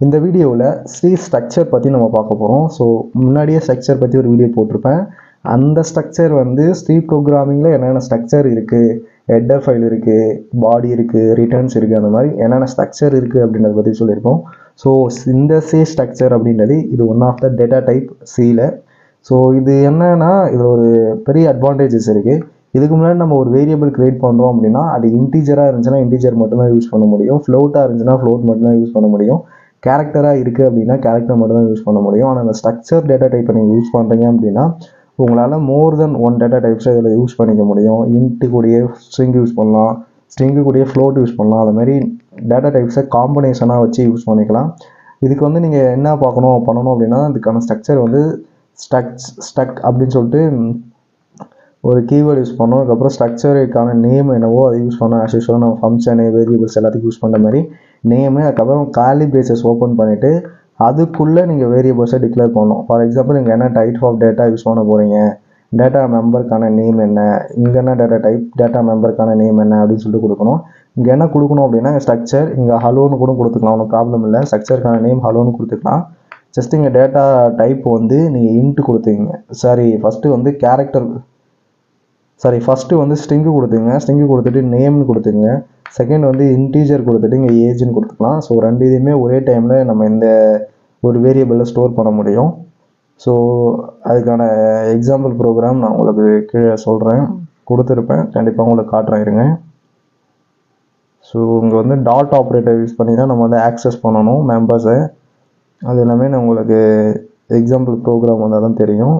இந்த வீடியோவில் C structure பற்றி நம்ம பார்க்க போகிறோம் ஸோ முன்னாடியே ஸ்ட்ரக்சர் பற்றி ஒரு வீடியோ போட்டிருப்பேன். அந்த ஸ்ட்ரக்சர் வந்து சி ப்ரோக்ராமிங்கில் என்னென்ன ஸ்ட்ரக்சர் இருக்குது ஹெட்டர் ஃபைல் இருக்குது பாடி இருக்குது ரிட்டர்ன்ஸ் இருக்குது அந்த மாதிரி என்னென்ன ஸ்ட்ரக்சர் இருக்குது அப்படின்றத பற்றி சொல்லியிருக்கோம் ஸோ இந்த சி ஸ்ட்ரக்சர் அப்படின்றது இது one of the data type சியில் ஸோ இது என்னன்னா இது ஒரு பெரிய அட்வான்டேஜஸ் இருக்குது இதுக்கு முன்னாடி நம்ம ஒரு வேரியபிள் கிரியேட் பண்ணுறோம் அப்படின்னா அது இன்டீஜராக இருந்துச்சுன்னா இன்டீஜர் மட்டும்தான் யூஸ் பண்ண முடியும். ஃப்ளோட்டாக இருந்துச்சுன்னா ஃப்ளோட் மட்டும்தான் யூஸ் பண்ண முடியும். கேரக்டராக இருக்குது அப்படின்னா கேரக்டர் மட்டும் தான் யூஸ் பண்ண முடியும். ஆனால் அந்த ஸ்ட்ரக்சர் டேட்டா டைப்பை நீங்கள் யூஸ் பண்ணுறீங்க அப்படின்னா உங்களால் மோர் தென் ஒன் டேட்டா டைப்ஸை இதில் யூஸ் பண்ணிக்க முடியும். இன்ட்டு கூடிய ஸ்ட்ரிங் யூஸ் பண்ணலாம். ஸ்ட்ரிங்கு கூடிய ஃப்ளோட் யூஸ் பண்ணலாம். அது மாதிரி டேட்டா டைப்ஸை காம்பினேஷனாக வச்சு யூஸ் பண்ணிக்கலாம். இதுக்கு வந்து நீங்கள் என்ன பார்க்கணும் பண்ணணும் அப்படின்னா அதுக்கான ஸ்ட்ரக்சர் வந்து ஸ்ட்ரக்ஸ் ஸ்டக் அப்படின்னு சொல்லிட்டு ஒரு கீவேர்டு யூஸ் பண்ணோம் அதுக்கப்புறம் ஸ்ட்ரக்சருக்கான நேம் என்னவோ அதை யூஸ் பண்ணோம் ஆஸ் யூஸ்வலாக நம்ம ஃபங்க்ஷனு வேரியபிள்ஸ் எல்லாத்துக்கும் யூஸ் பண்ணுற மாதிரி நேமு அதுக்கப்புறம் காலி பேசஸ் ஓப்பன் பண்ணிவிட்டு அதுக்குள்ளே நீங்கள் வேரியபிள்ஸை டிக்ளேர் பண்ணணும். ஃபார் எக்ஸாம்பிள் நீங்கள் என்ன டைப் ஆஃப் டேட்டா யூஸ் பண்ண போகிறீங்க டேட்டா மெம்பருக்கான நேம் என்ன? இங்கே என்ன டேட்டா டைப் டேட்டா மெம்பருக்கான நேம் என்ன? அப்படின்னு சொல்லிட்டு கொடுக்கணும். இங்கே என்ன கொடுக்கணும் அப்படின்னா ஸ்ட்ரக்சர் இங்கே ஹலோன்னு கூட கொடுத்துக்கலாம். ஒன்றும் ப்ராப்ளம் இல்லை. ஸ்ட்ரக்சருக்கான நேம் ஹலோன்னு கொடுத்துக்கலாம். ஜஸ்ட் இங்கே டேட்டா டைப் வந்து நீங்கள் இன்ட்டு கொடுத்தீங்க. சாரி ஃபஸ்ட்டு வந்து கேரக்டர் சாரி ஃபஸ்ட்டு வந்து ஸ்ட்ரிங்கு கொடுத்துங்க. ஸ்ட்ரிங்கு கொடுத்துட்டு நேம்னு கொடுத்துங்க. செகண்ட் வந்து இன்டீஜர் கொடுத்துட்டு இங்கே ஏஜ்னு கொடுத்துக்கலாம். ஸோ ரெண்டு இதையுமே ஒரே டைமில் நம்ம இந்த ஒரு வேரியபிளில் ஸ்டோர் பண்ண முடியும். ஸோ அதுக்கான எக்ஸாம்பிள் ப்ரோக்ராம் நான் உங்களுக்கு கீழே சொல்கிறேன் கொடுத்துருப்பேன். கண்டிப்பாக உங்களுக்கு காட்டுறேன் இருங்க. ஸோ இங்கே வந்து டாட் ஆப்ரேட்டர் யூஸ் பண்ணி தான் நம்ம வந்து ஆக்சஸ் பண்ணணும் மெம்பர்ஸை அது எல்லாமே நான் உங்களுக்கு எக்ஸாம்பிள் ப்ரோக்ராம் வந்தால் தான் தெரியும்.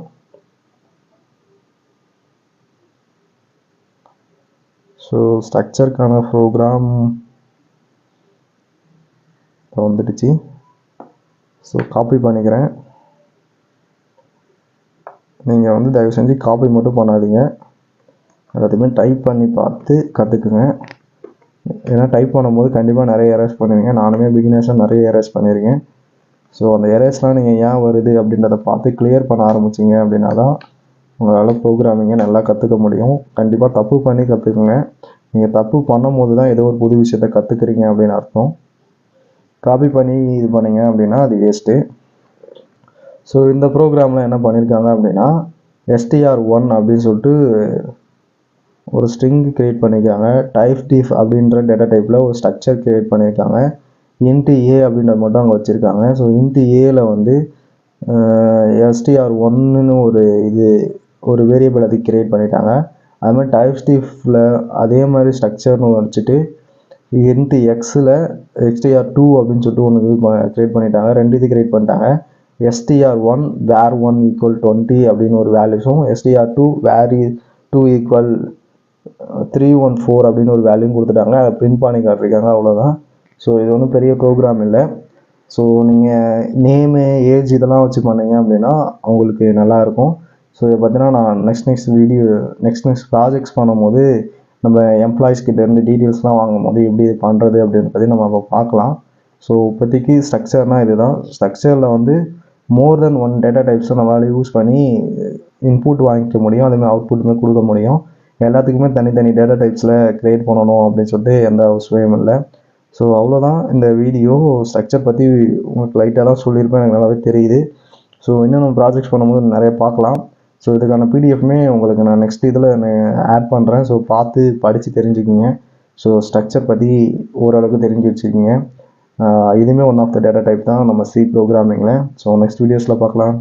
ஸோ ஸ்ட்ரக்சருக்கான ப்ரோக்ராம் வந்துடுச்சு. ஸோ காப்பி பண்ணிக்கிறேன். நீங்கள் வந்து தயவு செஞ்சு காப்பி மட்டும் பண்ணாதீங்க. எல்லாத்தையுமே டைப் பண்ணி பார்த்து கற்றுக்குங்க ஏன்னா டைப் பண்ணும்போது கண்டிப்பாக நிறைய எரேஸ் பண்ணுவீங்க. நானுமே பிகினர்ஸாக நிறைய எரேஸ் பண்ணியிருக்கேன். ஸோ அந்த எரேஸ்லாம் நீங்கள் ஏன் வருது அப்படின்றத பார்த்து கிளியர் பண்ண ஆரம்பிச்சிங்க அப்படின்னா தான் உங்களால் ப்ரோக்ராமிங்கை நல்லா கற்றுக்க முடியும். கண்டிப்பாக தப்பு பண்ணி கற்றுக்குங்க நீங்கள் தப்பு பண்ணும்போது தான் ஏதோ ஒரு புது விஷயத்தை கற்றுக்குறீங்க அப்படின்னு அர்த்தம். காப்பி பண்ணி இது பண்ணீங்க அப்படின்னா அது வேஸ்ட்டு ஸோ இந்த ப்ரோக்ராமில் என்ன பண்ணியிருக்காங்க அப்படின்னா எஸ்டிஆர் ஒன் அப்படின்னு சொல்லிட்டு ஒரு ஸ்ட்ரிங் க்ரியேட் பண்ணியிருக்காங்க டைப் டீஃப் அப்படின்ற டேட்டா டைப்பில் ஒரு ஸ்ட்ரக்சர் க்ரியேட் பண்ணியிருக்காங்க இன்ட்டு ஏ அப்படின்றது மட்டும் அங்கே வச்சுருக்காங்க. ஸோ இன்ட்டு ஏல வந்து எஸ்டிஆர் ஒன்னுன்னு ஒரு இது ஒரு வேரியபிள் அது கிரியேட் பண்ணிட்டாங்க. அது மாதிரி டைப் ஸ்டீஃபில் அதே மாதிரி ஸ்ட்ரக்சர்னு வச்சுட்டு இன்ட்டு எக்ஸில் எக்ஸ்டிஆர் டூ அப்படின்னு சொல்லிட்டு ஒன்று இது க்ரியேட் பண்ணிட்டாங்க. ரெண்டு இது கிரியேட் பண்ணிட்டாங்க. STR one var one equal twenty அப்படின்னு ஒரு வேல்யூஸும் STR two var two equal three one four அப்படின்னு ஒரு வேல்யூ கொடுத்துட்டாங்க. அதை பிரிண்ட் பண்ணி காட்டிருக்காங்க அவ்வளோதான் ஸோ இது ஒன்றும் பெரிய ப்ரோக்ராம் இல்லை. ஸோ நீங்கள் நேமு ஏஜ் இதெல்லாம் வச்சு பண்ணீங்க அப்படின்னா அவங்களுக்கு நல்லாயிருக்கும் ஸோ இதை பார்த்தீங்கன்னா நான் next next video next next projects பண்ணும்போது நம்ம எம்ப்ளாயிஸ் கிட்டேருந்து டீட்டெயில்ஸ்லாம் வாங்கும்போது எப்படி இது பண்ணுறது அப்படின்னு பற்றி நம்ம அப்போ பார்க்கலாம். ஸோ இப்போதைக்கு ஸ்ட்ரக்சர்னால் இதுதான். ஸ்ட்ரக்சரில் வந்து மோர் தென் ஒன் டேட்டா டைப்ஸை நம்மளால் யூஸ் பண்ணி இன்புட் வாங்கிக்க முடியும். அதேமாதிரி அவுட்புட்டுமே கொடுக்க முடியும். எல்லாத்துக்குமே தனித்தனி டேட்டா டைப்ஸில் க்ரியேட் பண்ணணும் அப்படின்னு சொல்லிட்டு எந்த அவசியமும் இல்லை. ஸோ அவ்வளோதான் இந்த வீடியோ ஸ்ட்ரக்சர் பற்றி உங்களுக்கு லைட்டாக தான் சொல்லியிருப்பேன். எனக்கு நல்லாவே தெரியுது. ஸோ இன்னும் நம்ம ப்ராஜெக்ட்ஸ் பண்ணும்போது நிறைய பார்க்கலாம். ஸோ இதுக்கான பிடிஎஃப்மே உங்களுக்கு நான் நெக்ஸ்ட் இதில் நான் ஆட் பண்ணுறேன் ஸோ பார்த்து படித்து தெரிஞ்சுக்கிங்க. ஸோ ஸ்ட்ரக்சர் பற்றி ஓரளவுக்கு தெரிஞ்சு வச்சுக்கிங்க. இதுவுமே one of the data type தான். நம்ம சி ப்ரோக்ராமிங்கில் ஸோ நெக்ஸ்ட் வீடியோஸில் பார்க்கலாம்.